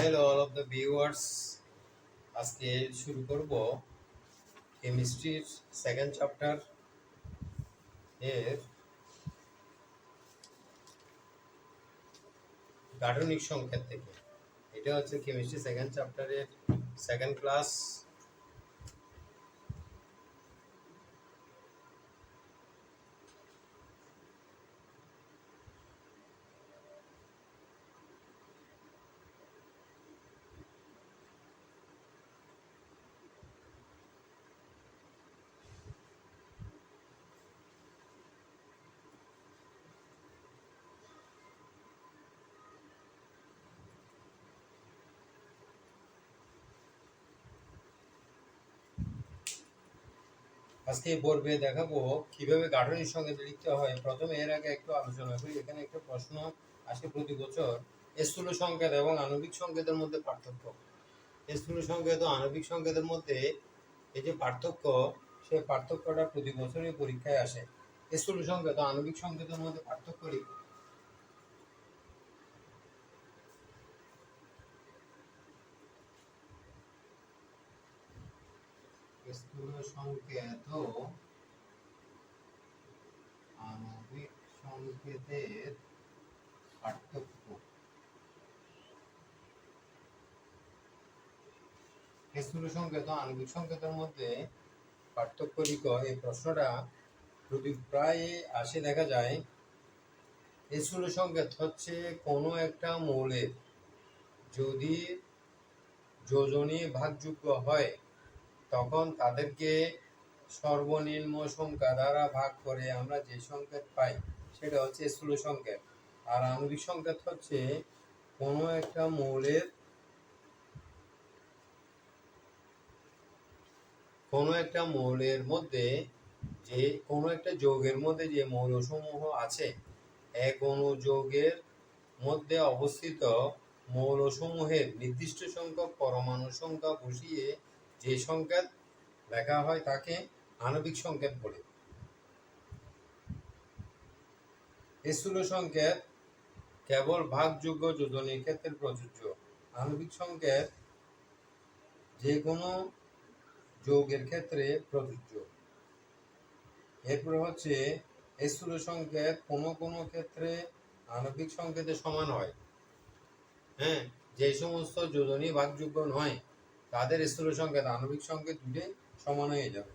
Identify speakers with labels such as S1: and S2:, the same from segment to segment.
S1: Hello all of the viewers আজকে শুরু করব কেমিস্ট্রির সেকেন্ড চ্যাপ্টার এর গাঠনিক সংখ্যা থেকে। এটা হচ্ছে কেমিস্ট্রি সেকেন্ড চ্যাপ্টারের সেকেন্ড ক্লাস আজকে পর্বে দেখাবো কীভাবে গাঠনির সঙ্গে লিখতে হয়। প্রথমে এর আগে একটু আলোচনা করি। এখানে একটা প্রশ্ন আসে প্রতি বছর। স্থূল সংকেত এবং আণবিক সংকেতের মধ্যে পার্থক্য। স্থূল সংকেত ও আণবিক সংকেতের মধ্যে এই যে পার্থক্য, সেই পার্থক্যটা প্রতি বছরই পরীক্ষায় আসে। স্থূল সংকেত ও আণবিক সংকেতের মধ্যে পার্থক্য স্থূল সংকেত ও আণবিক সংকেতের পার্থক্য। স্থূল সংকেত ও আণবিক সংকেতের মধ্যে পার্থক্য এই প্রশ্নটা যদি প্রায় আসে, দেখা যায় স্থূল সংকেত হচ্ছে কোনো একটা মৌলের যদি যোজনী ভাগযোগ্য হয় তখন তাদেরকে সর্বনিম্ন সংখ্যা দ্বারা ভাগ করে আমরা যে সংকেত পাই, সেটা হচ্ছে স্থূল সংকেত। আর আণবিক সংকেত হচ্ছে কোনো একটা মৌলের, কোনো একটা মৌলের মধ্যে যে, কোনো একটা যৌগের মধ্যে যে মৌলসমূহ আছে, এক অনুযৌগের মধ্যে অবস্থিত মৌলসমূহের নির্দিষ্ট সংখ্যক পরমাণু সংখ্যা বসিয়ে যে সংকেত লেখা হয় তাকে আণবিক সংকেত বলে। স্থূল সংকেত কেবল ভাগযোগ্য যোজনের ক্ষেত্রে প্রযোজ্য। আণবিক সংকেত যে কোনো যৌগের ক্ষেত্রে প্রযোজ্য। এরপর হচ্ছে স্থূল সংকেত কোনো কোনো ক্ষেত্রে আণবিক সংকেতের সমান হয়। হ্যাঁ যে সমস্ত যোজনী ভাগযোগ্য নয় তাদের স্থূল সংকেত, আণবিক সংকেত দুটোই সমান হয়ে যাবে।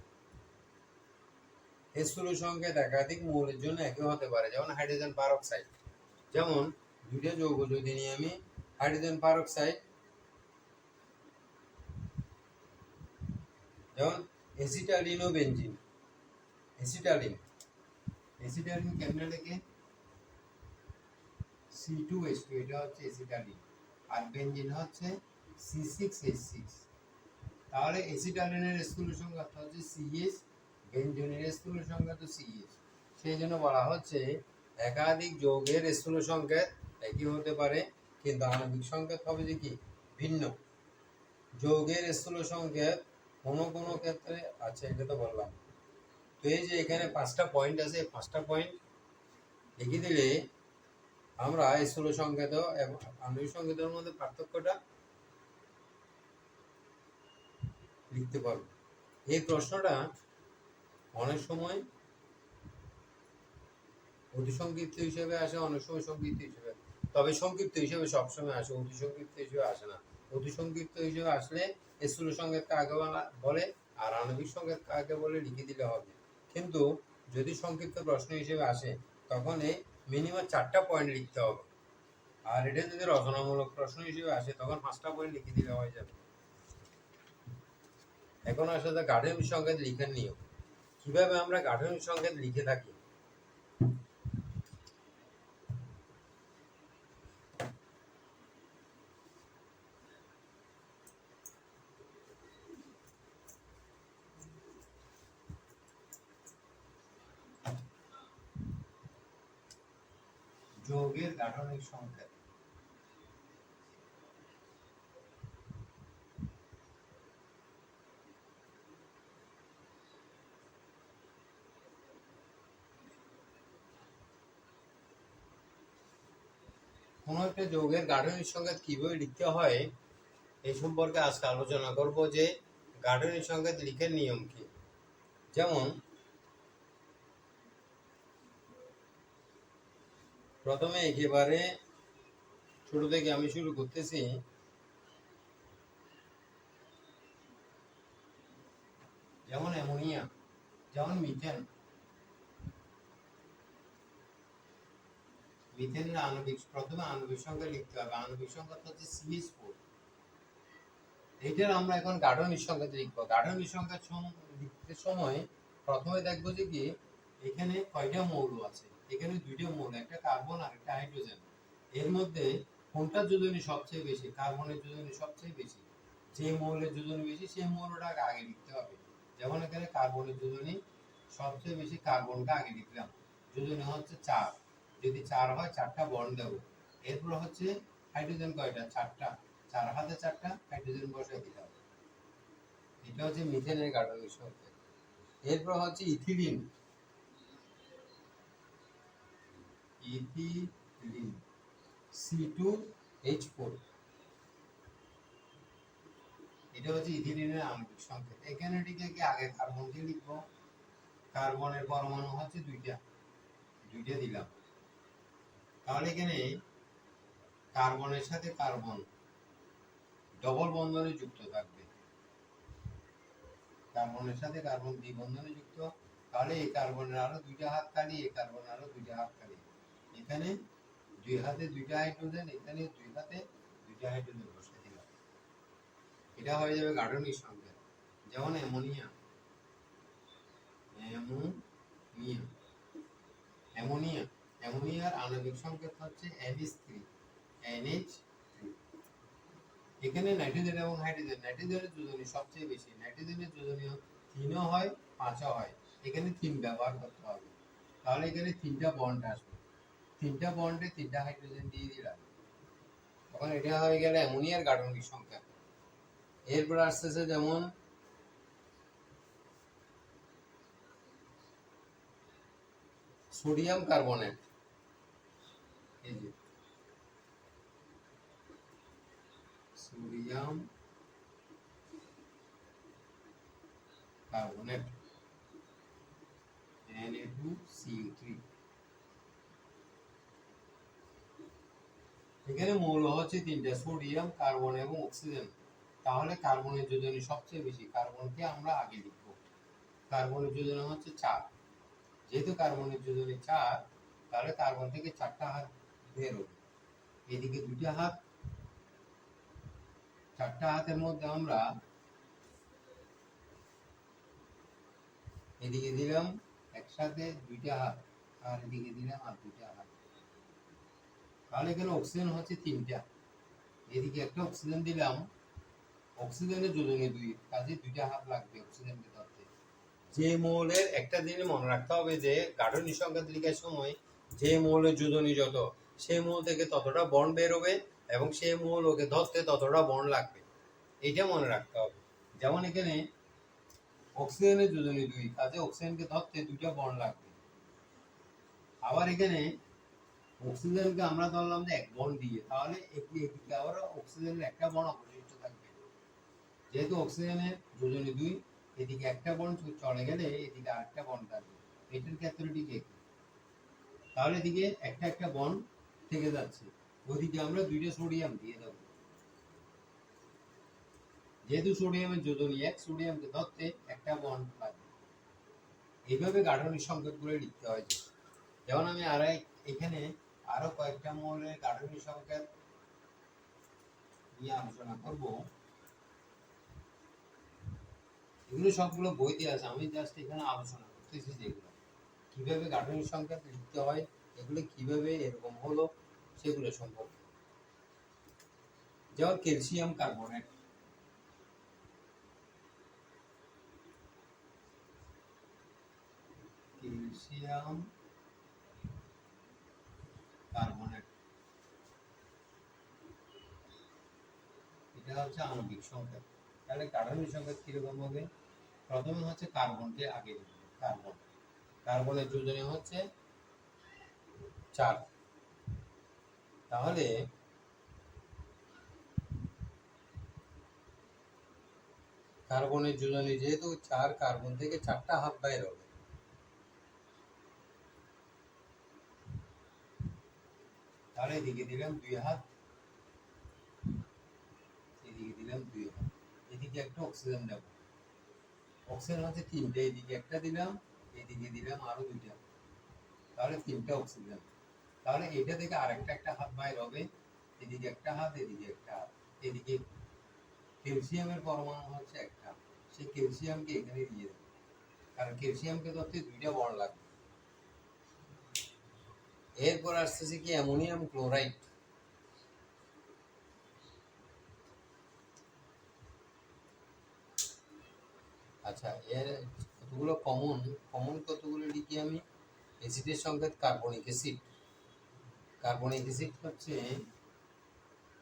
S1: স্থূল সংকেত একাধিক মৌলের জন্য একই হতে পারে, যেমন হাইড্রোজেন পারক্সাইড। যেমন দুটো যৌগ যদি নিয়ে আমি হাইড্রোজেন পারক্সাইড, যেমন এসিটালিন ও বেঞ্জিন এসিটালিন এসিটালিন কেমনে লেখে সি টু এস টু এটা হচ্ছে এসিটালিন। আর বেঞ্জিন হচ্ছে সি সিক্স এইচ সিক্স তাহলে এসিটালিনের স্থূল সংখ্যা তো হচ্ছে সিএস বেঞ্জনের স্থূল সংখ্যা তো সিএস সেই জন্য বলা হচ্ছে একাধিক যৌগের স্থূল সংকেত একই হতে পারে, কিন্তু আণবিক সংকেত হবে যে কি? ভিন্ন। যৌগের স্থূল সংকেত কোনো কোনো ক্ষেত্রে আছে এটা তো বললাম। তো এই যে এখানে পাঁচটা পয়েন্ট আছে পাঁচটা পয়েন্ট লিখে দিলে আমরা স্থূল সংকেত এবং আণবিক সংকেতের মধ্যে পার্থক্যটা লিখতে পারব। এই প্রশ্নটা অনেক সময় অতি সংক্ষিপ্ত হিসেবে আসে, অনেক সময় সংক্ষিপ্ত হিসেবে তবে সংক্ষিপ্ত হিসেবে সবসময় আসে অতি সংক্ষিপ্ত হিসেবে আসে না। অতি সংক্ষিপ্ত হিসেবে আসলে স্থূল সংকেত কাকে বলা- আর আণবিক সংকেত কাকে বলে লিখে দিলে হবে। কিন্তু যদি সংক্ষিপ্ত প্রশ্ন হিসেবে আসে, তখন এই মিনিমাম চারটা পয়েন্ট লিখতে হবে। আর এটা যদি রচনামূলক প্রশ্ন হিসেবে আসে, তখন পাঁচটা পয়েন্ট লিখে দিলে হয়ে যাবে। এখন আসলে গাঠনিক সংকেত লিখার নিয়ম কীভাবে আমরা গাঠনিক সংকেত লিখে থাকি? যৌগের গাঠনিক সংকেত। একটা যৌগের গাঠনিক সংকেত কীভাবে লিখতে হয় এই সম্পর্কে আজকে আলোচনা করব যে গাঠনিক সংকেত লিখে নিয়ম কি। যেমন, প্রথমে একেবারে ছোট থেকে আমি শুরু করতেছি। যেমন অ্যামোনিয়া, যেমন মিথেন মিথেনের আণবিক, প্রথমে আণবিক সংখ্যা লিখতে হবে। আণবিক সংখ্যা হচ্ছে সিএস ফোর এইটার আমরা এখন গাঠনিক সংখ্যা লিখব। গাঠনিক সংখ্যা সম- লিখতে সময় প্রথমে দেখব যে কি, এখানে কয়টা মৌল আছে? এখানে দুইটা মৌল, একটা কার্বন আর একটা হাইড্রোজেন। এর মধ্যে কোনটার যোজনী সবচেয়ে বেশি? কার্বনের যোজনী সবচেয়ে বেশি। যে মৌলের যোজনী বেশি, সেই মৌলটাকে আগে লিখতে হবে। যেমন এখানে কার্বনের যোজনী সবচেয়ে বেশি কার্বনটা আগে লিখলাম। যোজনী হচ্ছে চার। যদি চার হয়, চারটা বন্ড দেবো। এরপর হচ্ছে হাইড্রোজেন কয়টা? চারটা। চার হাতে চারটা, হাইড্রোজেন বসাই দিলাম এটা হচ্ছে মিথেনের গাঠনিক সংখ্যা এরপর হচ্ছে ethylene. Ethylene. C two H four এটা হচ্ছে ইথিলিনের আণবিক সংকেত। এখানে এটিকে কি আগে কার্বন কার্বনকে লিখব? কার্বনের পরমাণু হচ্ছে দুইটা। দুইটা দিলাম। তাহলে এখানে কার্বনের সাথে কার্বন ডবল বন্ধনে যুক্ত থাকবে। কার্বনের সাথে কার্বন দ্বিবন্ধনে যুক্ত। তাহলে এই কার্বনের আরও দুইটা হাত খালি এই কার্বনের আরও দুইটা হাত খালি এখানে দুই হাতে দুইটা হাইড্রোজেন, এখানে দুই হাতে দুইটা হাইড্রোজেন বসে দিলাম এটা হয়ে যাবে গাঠনিক সংখ্যা যেমন অ্যামোনিয়া। অ্যামোনিয়া। অ্যামোনিয়া। অ্যামোনিয়ার আণবিক সংকেত হচ্ছে NH3 NH3 এখানে নাইট্রোজেন এবং হাইড্রোজেন, নাইট্রোজেনের যোজনী সবচেয়ে বেশি। নাইট্রোজেনের যোজনী তিনও হয়, পাঁচও হয়। এখানে তিন ব্যবহার করতে হবে। তাহলে এখানে তিনটা বন্ড আসবে। তিনটা বন্ডে তিনটা হাইড্রোজেন দিয়ে দিলাম। তখন এটা হয়ে গেলে অ্যামোনিয়ার গাঠনিক সংখ্যা এরপর আসতেছে যেমন সোডিয়াম কার্বনেট। এই যে সোডিয়াম কার্বনেট Na2CO3 এখানে মৌল হচ্ছে তিনটা, সোডিয়াম, কার্বন এবং অক্সিজেন। তাহলে কার্বনের যোজনী সবচেয়ে বেশি, কার্বনকে আমরা আগে লিখব। কার্বনের যোজনী হচ্ছে চার। যেহেতু কার্বনের যোজনী চার, তাহলে কার্বন থেকে চারটা হাত বের হবে। এদিকে দুইটা হাত, চারটা হাতের মধ্যে আমরা এদিকে দিলাম একসাথে দুইটা হাত আর এদিকে দিলাম আর দুইটা হাত। তাহলে এখানে অক্সিজেন হচ্ছে তিনটা। এদিকে একটা অক্সিজেন দিলাম। অক্সিজেনের যোজনী দুই কাজে দুইটা হাত লাগবে অক্সিজেনকে ধরতে। যে মৌলের একটা জিনিস মনে রাখতে হবে যে গাঠনিক সংখ্যা লিখার সময় যে মৌলের যোজনী যত সেই মৌল থেকে ততটা বন্ড বেরোবে এবং সেই মৌল ওকে ধরতে ততটা বন্ড লাগবে। এটা মনে রাখতে হবে। যেমন এখানে অক্সিজেনের যোজনী দুই কাজে অক্সিজেনকে ধরতে দুইটা বন্ড লাগবে। আবার এখানে অক্সিজেনকে আমরা ধরলাম যে এক বন্ড দিয়ে, তাহলে এটি এদিকে আবার অক্সিজেনের একটা বন্ড অবশিষ্ট থাকবে। যেহেতু অক্সিজেনের যোজনী দুই, এদিকে একটা বন্ড চলে গেলে এদিকে আরেকটা বন্ড থাকবে। এটার ক্ষেত্রে ঠিক তাহলে এদিকে একটা একটা বন্ড থেকে যাচ্ছে। ওদিকে আমরা দুইটা সোডিয়াম দিয়ে দেবো। যেহেতু সোডিয়ামের যোজনী এক, সোডিয়ামকে ধরতে একটা বন্ড লাগবে এইভাবে গাঠনিক সংকেতগুলো লিখতে হয় যেমন আমি আর এখানে আরও কয়েকটা মৌলের গাঠনিক সংকেত নিয়ে আলোচনা করব। এগুলো সবগুলো বইতে আছে। আমি জাস্ট এখানে আলোচনা করতেছি যেগুলো। কীভাবে গাঠনিক সংকেত লিখতে হয়, এগুলো কীভাবে এরকম হলো সেগুলো সম্পর্কে যেমন ক্যালসিয়াম কার্বনেট। Calcium carbonate. এটা হচ্ছে আণবিক সংখ্যা। তাহলে গাঠনিক সংখ্যা কীরকম হবে? প্রথমে হচ্ছে কার্বনকে আগে কার্বন। কার্বনের যোজনী হচ্ছে চার। তাহলে কার্বনের যোজনী যেহেতু চার কার্বন থেকে চারটা হাত বাইর হবে, তাহলে এদিকে দিলাম দুই হাত এদিকে দিলাম দুই হাত এদিকে একটা অক্সিজেন দেবো অক্সিজেন হচ্ছে তিনটে, এদিকে একটা দিলাম, এদিকে দিলাম আরও দুইটা, তাহলে তিনটা অক্সিজেন তাহলে এটা থেকে আরেকটা একটা হাত বাইর হবে। এদিকে একটা হাত, এদিকে একটা হাত। এদিকে ক্যালসিয়ামের পরমাণু হচ্ছে একটা। সেই ক্যালসিয়ামকে এখানে দিয়ে দেবে। কারণ ক্যালসিয়ামকে ধরতে দুইটা বড় লাগবে। এরপর আসতেছে কি? Ammonium chloride. আচ্ছা এর কতগুলো কমন কমন কতগুলো লিখি আমি? অ্যাসিডের সংকেত কার্বনিক অ্যাসিড কার্বনিক অ্যাসিড হচ্ছে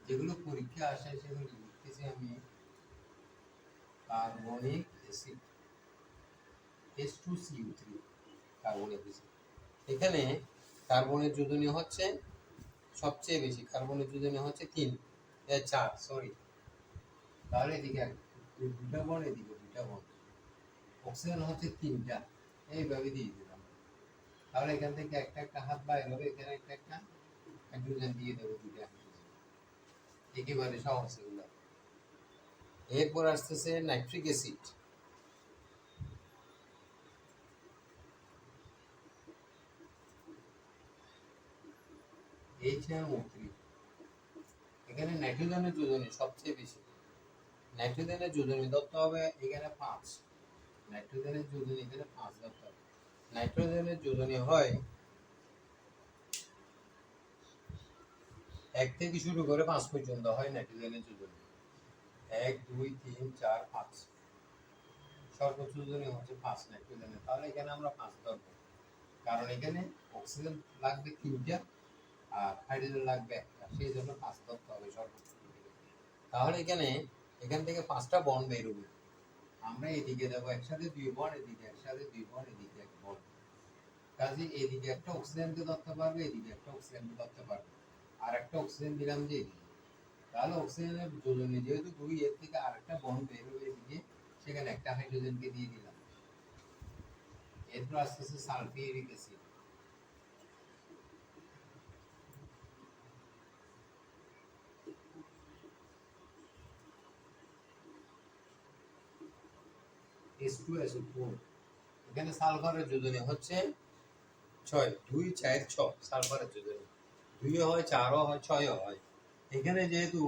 S1: যেগুলো পরীক্ষা আসে সেগুলো লিখতেছি আমি carbonic acid S two CO three carbonic এখানে কার্বনের যোজনী হচ্ছে সবচেয়ে বেশি কার্বনের যোজনী হচ্ছে তিন চার সরি তাহলে এদিকে দুটা বন এদিকে, দুটা বন অক্সিজেন হচ্ছে তিনটা, এইভাবে দিয়ে দিলাম। তাহলে এখান থেকে একটা একটা হাত বাইর হবে, এখানে একটা একটা হাইড্রোজেন দিয়ে দেবো হাইড্রোজেন একেবারে সহজ। এরপর আসতেছে নাইট্রিক অ্যাসিড এখানে নাইট্রোজেনের যোজনী সবচেয়ে বেশি নাইট্রোজেনের যোজনী ধরতে হবে এখানে পাঁচ নাইট্রোজেনের যোজনী এখানে পাঁচ ধরতে হবে নাইট্রোজেনের যোজনী হয় এক থেকে শুরু করে পাঁচ পর্যন্ত হয় এক, দুই, তিন, চার, পাঁচ। সর্বোচ্চ হচ্ছে পাঁচ তাহলে এখানে আমরা পাঁচ ধরবো। কারণ এখানে অক্সিজেন লাগবে তিনটা আর হাইড্রোজেন লাগবে একটা, সেই জন্য পাঁচ ধরতে হবে সর্বোচ্চ তাহলে এখানে, এখান থেকে পাঁচটা বন্ড বেরোবে আমরা এদিকে দেবো একসাথে দুই বন্ড এদিকে একসাথে দুই বন্ড এদিকে এক বন্ড কাজে এদিকে একটা অক্সিজেনকে ধরতে পারবে, এদিকে একটা অক্সিজেনকে ধরতে পারবে। আর একটা অক্সিজেন দিলাম যে তাহলে অক্সিজেনের যোজনী যেহেতু দুই, এর থেকে আরেকটা বন্ড বেরোবে এদিকে, সেখানে একটা হাইড্রোজেনকে দিয়ে দিলাম। এরপর আস্তে আস্তে সালফিউরিক অ্যাসিড H2SO4 এখানে সালফারের যোজনী হচ্ছে ছয়, দুই, চার, ছ সালফারের যোজনী। দুই হয়, চারও হয়, ছয়ও হয়। এখানে যেহেতু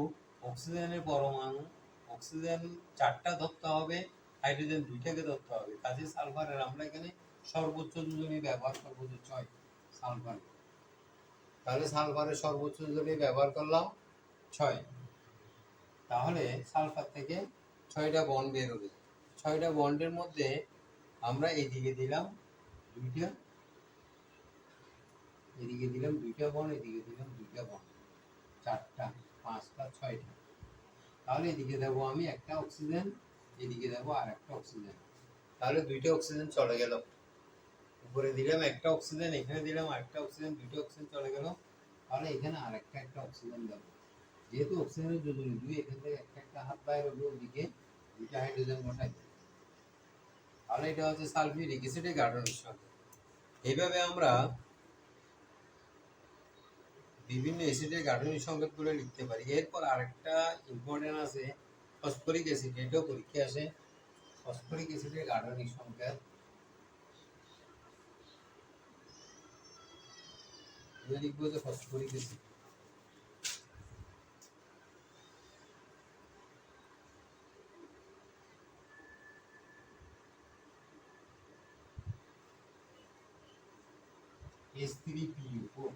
S1: অক্সিজেনের পরমাণু, অক্সিজেন চারটা ধরতে হবে, হাইড্রোজেন দুইটাকে ধরতে হবে। কাজে সালফারের আমরা এখানে সর্বোচ্চ যোজনী ব্যবহার করব যে ছয় সালফার। তাহলে সালফারের সর্বোচ্চ যোজনী ব্যবহার করলাম ছয়। তাহলে সালফার থেকে ছয়টা বন বেরোবে ছয়টা বন্ডের মধ্যে আমরা এদিকে দিলাম দুইটা। এদিকে দিলাম দুইটা বন, এদিকে দিলাম দুইটা বন। চারটা, পাঁচটা, ছয়টা। তাহলে এদিকে দেবো আমি একটা অক্সিজেন, এদিকে দেবো আর একটা অক্সিজেন। তাহলে দুইটা অক্সিজেন চলে গেল। উপরে দিলাম একটা অক্সিজেন, এখানে দিলাম আরেকটা অক্সিজেন, দুইটা অক্সিজেন চলে গেল। তাহলে এখানে আরেকটা একটা একটা অক্সিজেন দেবো। যেহেতু অক্সিজেনের যোজনী দুই এখান থেকে একটা একটা হাত বাইরে হবে, ওদিকে দুইটা হাইড্রোজেন বসাই তাহলে এটা হচ্ছে সালফিউরিক অ্যাসিডের গাঠনিক সংকেত এইভাবে আমরা বিভিন্ন অ্যাসিডের গাঠনিক সংকেতগুলো লিখতে পারি। এরপর আরেকটা ইম্পর্টেন্ট আছে ফসফরিক অ্যাসিড এটাও পরীক্ষা আসে। ফসফরিক অ্যাসিডের গাঠনিক সংকেত। লিখব যে ফসফরিক অ্যাসিড H3PO4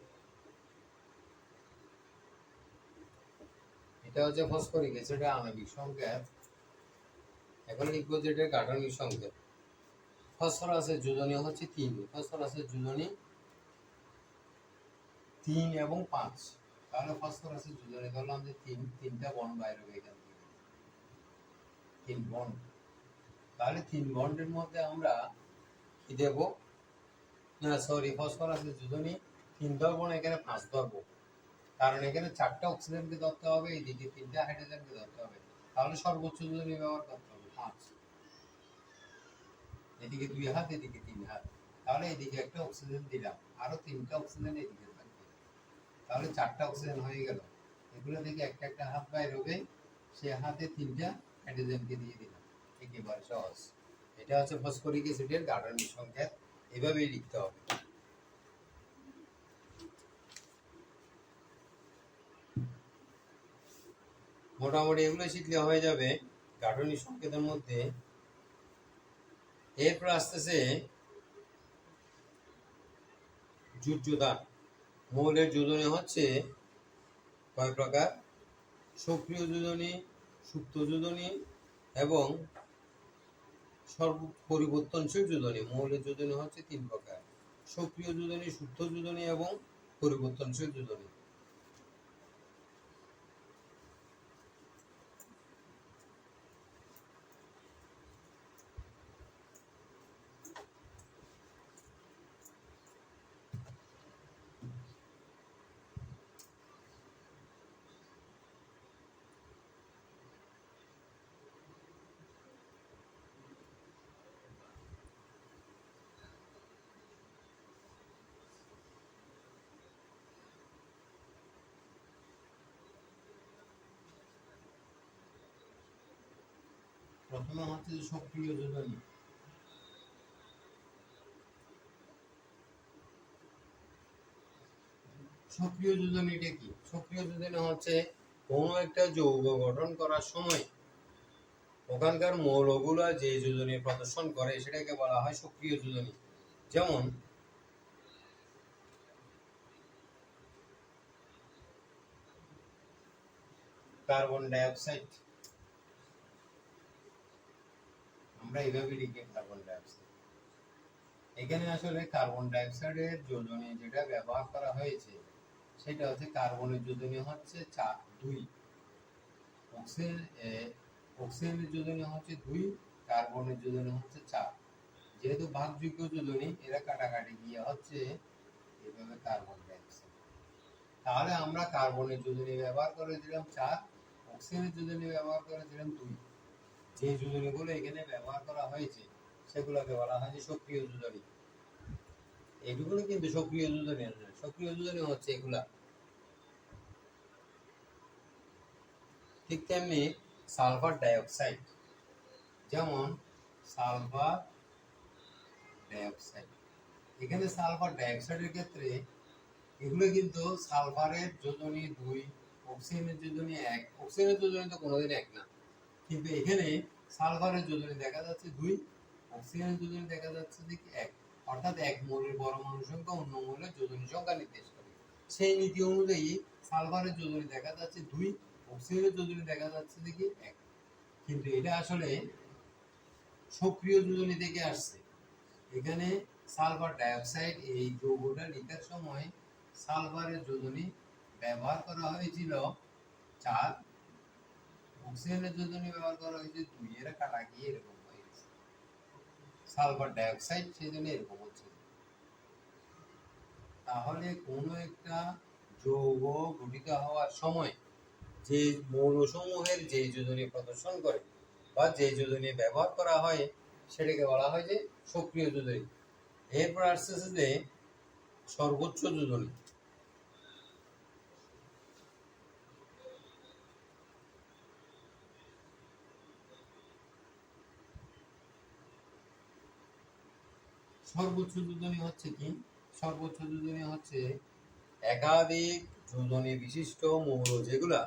S1: এটা হচ্ছে ফসফরিক অ্যাসিডের আণবিক সংকেত। এখন লিখব যে এটা গাঠনিক সংকেত। ফসফরাসের যোজনী হচ্ছে তিন। ফসফরাসের যোজনী তিন এবং পাঁচ। তাহলে ফসফরাসের যোজনী ধরলাম যে তিন, তিনটা বন্ড বাইরে হবে এখান থেকে। তিন বন্ড তাহলে তিন বন্ডের মধ্যে আমরা কি দেবো? না সরি ফসফরাসের যোজনী তিন ধরবো না এখানে পাঁচ ধরবো কারণ এখানে চারটা অক্সিজেনকে ধরতে হবে এইদিকে তিনটা হাইড্রোজেনকে ধরতে হবে। তাহলে সর্বোচ্চ যোজনী ব্যবহার করতে হবে, পাঁচ। এদিকে দুই হাত, এদিকে তিন হাত। তাহলে এদিকে একটা অক্সিজেন দিলাম, আরও তিনটা অক্সিজেন এদিকে থাকবে। তাহলে চারটা অক্সিজেন হয়ে গেল। এগুলো থেকে একটা একটা হাত বাইর হবে, সে হাতে তিনটা হাইড্রোজেনকে দিয়ে দিলাম। একেবারে সহজ। এটা হচ্ছে ফসফরিক অ্যাসিডের গাঠনিক সংখ্যা এভাবেই লিখতে হবে। মোটামুটি এগুলো শিখলে হয়ে যাবে। গাঠনিক সংকেতের মধ্যে এরপর আসতেছে যুদ্ধদান। মৌলের যোজনী হচ্ছে কয় প্রকার? সক্রিয় যোজনী, সুপ্ত যোজনী এবং সর্ব পরিবর্তনশীল যোজনী। মৌলের যোজনী হচ্ছে তিন প্রকার। সক্রিয় যোজনী, সুপ্ত যোজনী এবং পরিবর্তনশীল যোজনী। প্রথমে হচ্ছে যে সক্রিয় সক্রিয় যোজনীটা কি? সক্রিয় যোজনী হচ্ছে কোনো একটা যৌগ গঠন করার সময় ওখানকার মৌলগুলা যে যোজনী প্রদর্শন করে সেটাকে বলা হয় সক্রিয় যোজনী। যেমন কার্বন ডাইঅক্সাইড। আমরা এইভাবে লিখি কার্বন ডাইঅক্সাইড এখানে আসলে কার্বন ডাইঅক্সাইডের যোজনী যেটা ব্যবহার করা হয়েছে, সেটা হচ্ছে কার্বনের যোজনী হচ্ছে চার দুই। অক্সিজেন অক্সিজেনের যোজনী হচ্ছে দুই কার্বনের যোজনী হচ্ছে চার। যেহেতু ভাগযোগ্য যোজনী, এরা কাটাকাটি গিয়ে হচ্ছে এভাবে কার্বন ডাইঅক্সাইড তাহলে আমরা কার্বনের যোজনী ব্যবহার করে দিলাম চার অক্সিজেনের যোজনী ব্যবহার করে দিলাম দুই। যে যোজনীগুলো এখানে ব্যবহার করা হয়েছে, সেগুলোকে বলা হয় যে সক্রিয় যোজনী। এগুলো কিন্তু সক্রিয় যোজনী সক্রিয় যোজনী হচ্ছে এগুলা। ঠিক তেমনি সালফার ডাইঅক্সাইড, যেমন সালফার ডাইঅক্সাইড। এখানে সালফার ডাইঅক্সাইডের ক্ষেত্রে এগুলো কিন্তু সালফারের যোজনী দুই, অক্সিজেনের যোজনী এক। অক্সিজেনের যোজনী তো কোনোদিন এক না। কিন্তু এখানে সালফারের যোজনী দেখা যাচ্ছে দুই অক্সিজেনের যোজনী দেখা যাচ্ছে দেখি এক। অর্থাৎ এক মৌলের পরমাণু সংখ্যা, অন্য মৌলের যোজনী সংখ্যা নির্দেশ করে। সেই নীতি অনুযায়ী সালফারের যোজনী দেখা যাচ্ছে দুই অক্সিজেনের যোজনী দেখা যাচ্ছে দেখি এক। কিন্তু এটা আসলে সক্রিয় যোজনী থেকে আসছে। এখানে সালফার ডাইঅক্সাইড এই যৌগটা লিখার সময় সালফারের যোজনী ব্যবহার করা হয়েছিল চার অক্সিজেনের যোজনী ব্যবহার করা দুই এর কাটা গিয়ে এরকম হয়ে গেছে সালফার ডাইঅক্সাইড সেই জন্য এরকম হচ্ছে। তাহলে কোনো একটা যৌগ গঠিত হওয়ার সময় যে মৌলসমূহের যে যোজনী প্রদর্শন করে বা যে যোজনী ব্যবহার করা হয়, সেটাকে বলা হয় যে সক্রিয় যোজনী এরপর আসতেছে যে সর্বোচ্চ যোজনী সর্বোচ্চ যোজনী হচ্ছে কি? সর্বোচ্চ যোজনী হচ্ছে একাধিক যোজনী বিশিষ্ট মৌল যেগুলা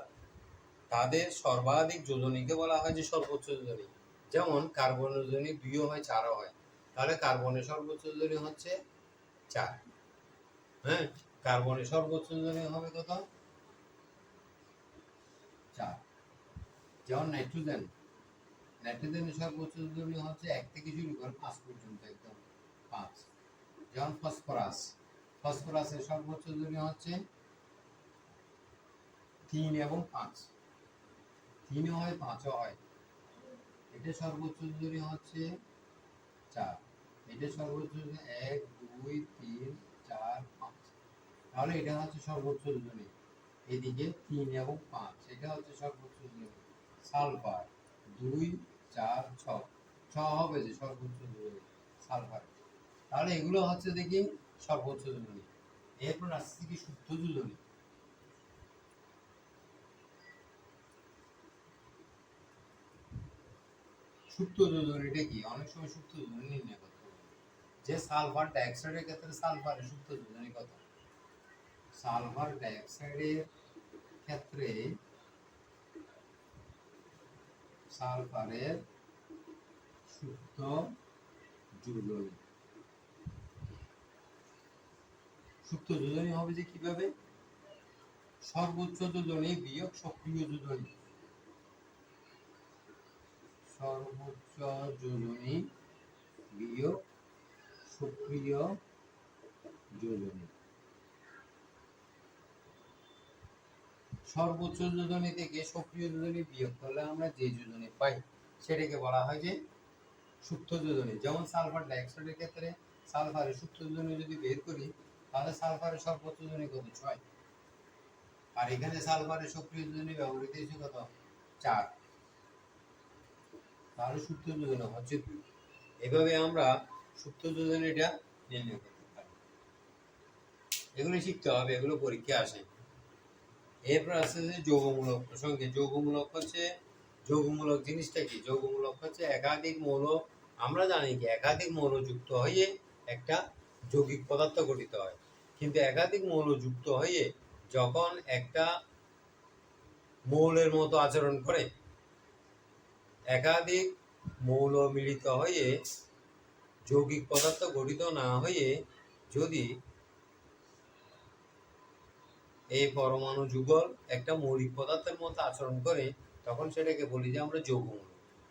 S1: তাদের সর্বাধিক যোজনীকে বলা হয় যে সর্বোচ্চ যোজনী। যেমন কার্বন যোজনী দুইও হয়, চারও হয়। তাহলে কার্বনের সর্বোচ্চ যোজনী হচ্ছে চার। হ্যাঁ? কার্বনের সর্বোচ্চ যোজনী হবে কত? চার। যেমন নাইট্রোজেন। নাইট্রোজেনের সর্বোচ্চ যোজনী হচ্ছে এক থেকে শুরু করে পাঁচ পর্যন্ত। পাঁচ। যেমন ফসফরাস। ফসফরাসের সর্বোচ্চ যোজনী হচ্ছে তিন এবং পাঁচ। তিনও হয়, পাঁচও হয়। এটা সর্বোচ্চ যোজনী হচ্ছে চার। এটা সর্বোচ্চ এক, দুই, তিন, চার, পাঁচ। তাহলে এটা হচ্ছে সর্বোচ্চ যোজনী এদিকে তিন এবং পাঁচ, এটা হচ্ছে সর্বোচ্চ যোজনী সালফার, দুই, চার, ছ। ছ হবে যে সর্বোচ্চ যোজনী সালফার। তাহলে এগুলো হচ্ছে দেখি সর্বোচ্চ যোজনী এরপর আসছে কি শুদ্ধ যোজনী সুপ্ত যোজন কি? অনেক সময় সুপ্ত যোজন নির্ণয় করতে যে সালফার ডাইঅক্সাইডের ক্ষেত্রে সালফারের সুপ্ত যোজনী কত? সালফার ডাইঅক্সাইডের ক্ষেত্রে সালফারের সুপ্ত যোজনী সুপ্ত যোজনী হবে যে কীভাবে? সর্বোচ্চ যোজনী বিয়োগ সক্রিয় যোজনী সর্বোচ্চ যোজনী বিয়োগ সক্রিয় যোজনী সর্বোচ্চ যোজনী থেকে সক্রিয় যোজনী বিয়োগ করলে আমরা যে যোজনী পাই, সেটাকে বলা হয় যে সুপ্ত যোজনী যেমন সালফার ডাইঅক্সাইডের ক্ষেত্রে সালফারের সুপ্ত যোজনী যদি বের করি তাহলে সালফারের সর্বোচ্চ যোজনী কত? ছয়। আর এখানে সালফারের সক্রিয় যোজনী ব্যবহৃত হয়েছে কত? চার। তাহলে সুপ্ত যোজনা হচ্ছে দুই। এভাবে আমরা সুপ্ত যোজনীটা নির্ণয় করতে পারি। এগুলো শিখতে হবে, এগুলো পরীক্ষা আসে। এরপর আসছে যে যৌগমূলক প্রসঙ্গে, যৌগমূলক হচ্ছে, যৌগমূলক জিনিসটা কি? যৌগমূলক হচ্ছে একাধিক মৌল। আমরা জানি কি, একাধিক মৌল যুক্ত হয়ে একটা যৌগিক পদার্থ গঠিত হয়। কিন্তু একাধিক মৌল যুক্ত হয়ে যখন একটা মৌলের মতো আচরণ করে, একাধিক মৌল মিলিত হয়ে যৌগিক পদার্থ গঠিত না হয়ে যদি এই পরমাণু যুগল একটা মৌলিক পদার্থের মতো আচরণ করে, তখন সেটাকে বলি যে আমরা যৌগমূলক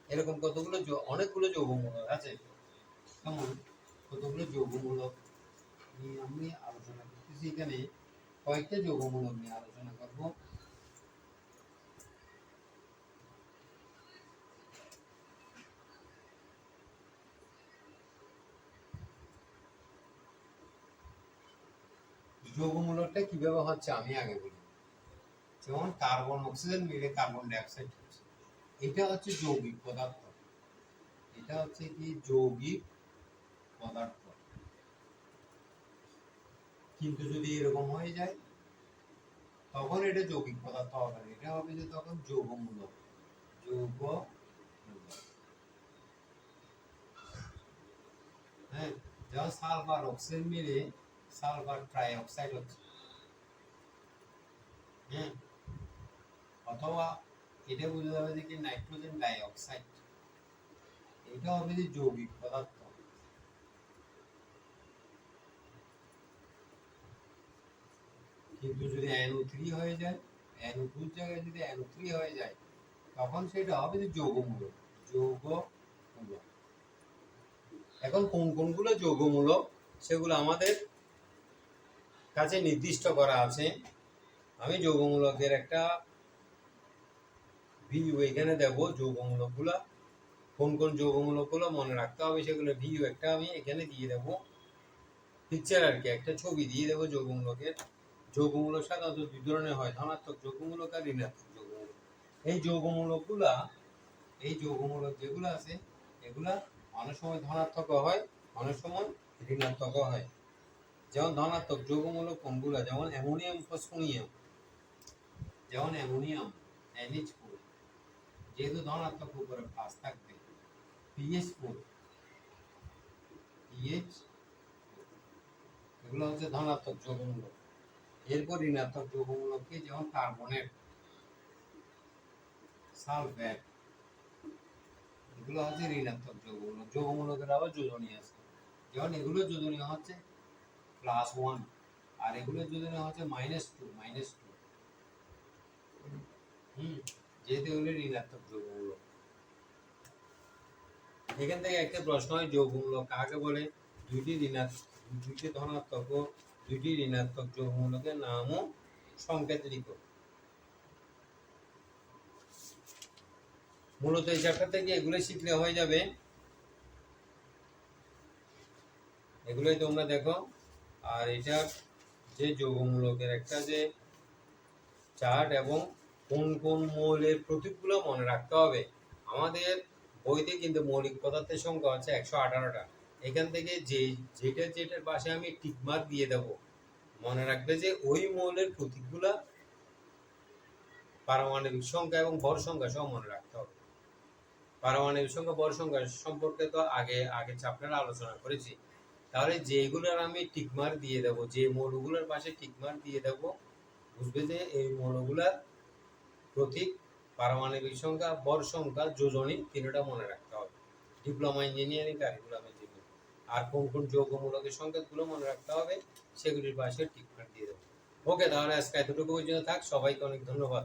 S1: এরকম কতগুলো অনেকগুলো যৌগমূলক আছে। যেমন কতগুলো যৌগমূলক নিয়ে আমি আলোচনা করতেছি এখানে কয়েকটা নিয়ে আলোচনা করব। কীভাবে হচ্ছে আমি আগে বলি। যেমন কার্বন, অক্সিজেন মিলে কার্বন ডাইঅক্সাইড হচ্ছে। এটা হচ্ছে যৌগিক পদার্থ। এটা হচ্ছে কি? যৌগিক পদার্থ। কিন্তু যদি এরকম হয়ে যায়, তখন এটা যৌগিক পদার্থ হবে এটা হবে যে তখন যৌগমূলক। যৌগ হ্যাঁ? যেমন সালফার অক্সিজেন মিলে সালফার ট্রাইঅক্সাইড হচ্ছে। হ্যাঁ? অথবা এটা বোঝা যাবে যে কি নাইট্রোজেন ডাইঅক্সাইড। এটা হবে যে যৌগিক পদার্থ। কিন্তু যদি NO3 থ্রি হয়ে যায় NO2 টুর জায়গায় যদি NO3 থ্রি হয়ে যায়, তখন সেটা হবে যে যৌগমূলক যৌগমূলক এখন কোন কোনগুলো যৌগমূলক সেগুলো আমাদের কাছে নির্দিষ্ট করা আছে। আমি যৌগমূলকের একটা ভিউ এখানে দেব যৌগমূলকগুলো কোন কোন যৌগমূলকগুলো মনে রাখতে হবে, সেগুলো ভিউ একটা আমি এখানে দিয়ে দেব। পিকচার আর কি, একটা ছবি দিয়ে দেবো যৌগমূলকের যৌগমূলক সাধারণত দুই ধরনের হয়, ধনাত্মক যৌগমূলক আর ঋণাত্মক যৌগমূলক। এই যৌগমূলকগুলা, এই যৌগমূলক যেগুলো আছে, এগুলা অনেক সময় ধনাত্মক হয়, অনেক সময় ঋণাত্মক হয়। যেমন ধনাত্মক যৌগমূলক কোনগুলো? যেমন অ্যামোনিয়াম ফসফোনিয়াম। যেমন অ্যামোনিয়াম NH ফোর। যেহেতু ধনাত্মক উপরে প্লাস থাকবে, পিএইচ ফোর। পিএইচ এগুলো হচ্ছে ধনাত্মক যৌগমূলক। এরপর ঋণাত্মক যৌগমূলককে যেমন সালফেট, এগুলো হচ্ছে ঋণাত্মক যৌগমূলক যৌগমূলকের আবার যোজনী আছে। যেমন এগুলো হচ্ছে প্লাস ওয়ান আর যোজনী হচ্ছে মাইনাস টু মাইনাস টু হুম, যেহেতু এগুলো ঋণাত্মক যৌগমূলক এখান থেকে একটা প্রশ্ন হয় যৌগমূলক কাকে বলে? দুইটি ঋণাত্মক, দুইটি ধনাত্মক ও দুইটি ঋণাত্মক যৌগমূলকের নাম ও সংকেত লিখো মূলত এই চ্যাপ্টার থেকে এগুলো শিখলে হয়ে যাবে। এগুলোই তোমরা দেখো। আর এটা যে যৌগমূলকের একটা যে চার্ট এবং কোন কোন মৌলের প্রতীকগুলো মনে রাখতে হবে। আমাদের বইতে কিন্তু মৌলিক পদার্থের সংখ্যা হচ্ছে একশো আঠারোটা। এখান থেকে যে, যেটা, যেটার পাশে আমি টিকমার্ক দিয়ে দেব, মনে রাখবে যে ওই মৌলের প্রতীকগুলা পারমাণবিক সংখ্যা এবং ভর সংখ্যা সহ মনে রাখতে হবে। পারমাণবিক সংখ্যা, ভর সংখ্যা সম্পর্কে তো আগে আগে আপনারা আলোচনা করেছি। তাহলে যেগুলোর আমি টিকমার্ক দিয়ে দেব, যে মৌলগুলোর পাশে টিকমার্ক দিয়ে দেব, বুঝবে যে এই মৌলগুলার প্রতীক পারমাণবিক সংখ্যা, ভর সংখ্যা, যোজনী তিনটা মনে রাখতে হবে। ডিপ্লোমা ইঞ্জিনিয়ারিং কারিকুলামে আর কোন কোন যৌগমূলকের সংকেতগুলো মনে রাখতে হবে, সেগুলির পাশে টিকমার্ক দিয়ে দেবো। ওকে তাহলে আজকে এতটুকু পর্যন্ত থাক। সবাইকে অনেক ধন্যবাদ।